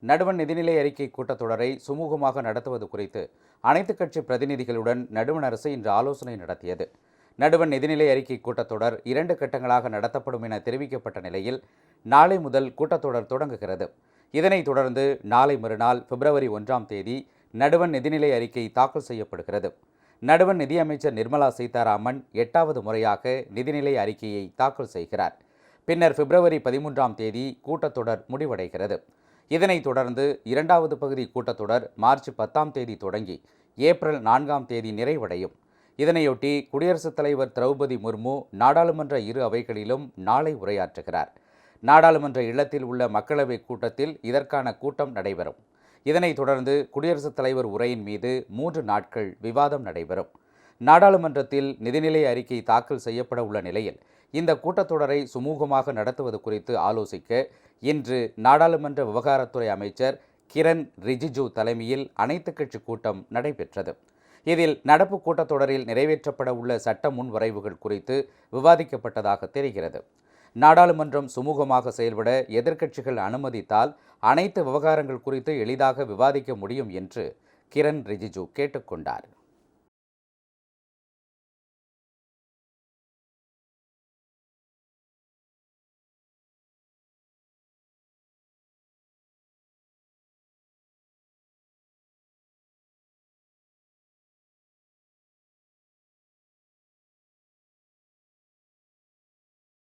நடுவண் நிதிநிலை அறிக்கை கூட்டத்தொடரை சுமூகமாக நடத்துவது குறித்து அனைத்துக் கட்சி பிரதிநிதிகளுடன் நடுவண் அரசு இன்று ஆலோசனை நடத்தியது. நடுவண் நிதிநிலை அறிக்கை கூட்டத்தொடர் இரண்டு கட்டங்களாக நடத்தப்படும் என தெரிவிக்கப்பட்ட நிலையில் நாளை முதல் கூட்டத்தொடர் தொடங்குகிறது. இதனைத் தொடர்ந்து நாளை மறுநாள் பிப்ரவரி ஒன்றாம் தேதி நடுவண் நிதிநிலை அறிக்கை தாக்கல் செய்யப்படுகிறது. நடுவண் நிதியமைச்சர் நிர்மலா சீதாராமன் எட்டாவது முறையாக நிதிநிலை அறிக்கையை தாக்கல் செய்கிறார். பின்னர் பிப்ரவரி பதிமூன்றாம் தேதி கூட்டத்தொடர் முடிவடைகிறது. இதனைத் தொடர்ந்து இரண்டாவது பகுதி கூட்டத்தொடர் மார்ச் பத்தாம் தேதி தொடங்கி ஏப்ரல் நான்காம் தேதி நிறைவடையும். இதனையொட்டி குடியரசுத் தலைவர் திரௌபதி முர்மு நாடாளுமன்ற இரு அவைகளிலும் நாளை உரையாற்றுகிறார். நாடாளுமன்ற இல்லத்தில் உள்ள மக்களவைக் கூட்டத்தில் இதற்கான கூட்டம் நடைபெறும். இதனைத் தொடர்ந்து குடியரசுத் தலைவர் உரையின் மீது மூன்று நாட்கள் விவாதம் நடைபெறும். நாடாளுமன்றத்தில் நிதிநிலை அறிக்கை தாக்கல் செய்யப்பட உள்ள நிலையில் இந்த கூட்டத்தொடரை சுமூகமாக நடத்துவது குறித்து ஆலோசிக்க இன்று நாடாளுமன்ற விவகாரத்துறை அமைச்சர் கிரண் ரிஜிஜு தலைமையில் அனைத்துக் கட்சி கூட்டம் நடைபெற்றது. இதில் நடப்பு கூட்டத்தொடரில் நிறைவேற்றப்பட உள்ள சட்ட முன்வரைவுகள் குறித்து விவாதிக்கப்பட்டதாக தெரிகிறது. நாடாளுமன்றம் சுமூகமாக செயல்பட எதிர்க்கட்சிகள் அனுமதித்தால் அனைத்து விவகாரங்கள் குறித்து எளிதாக விவாதிக்க முடியும் என்று கிரண் ரிஜிஜு கேட்டுக்கொண்டார்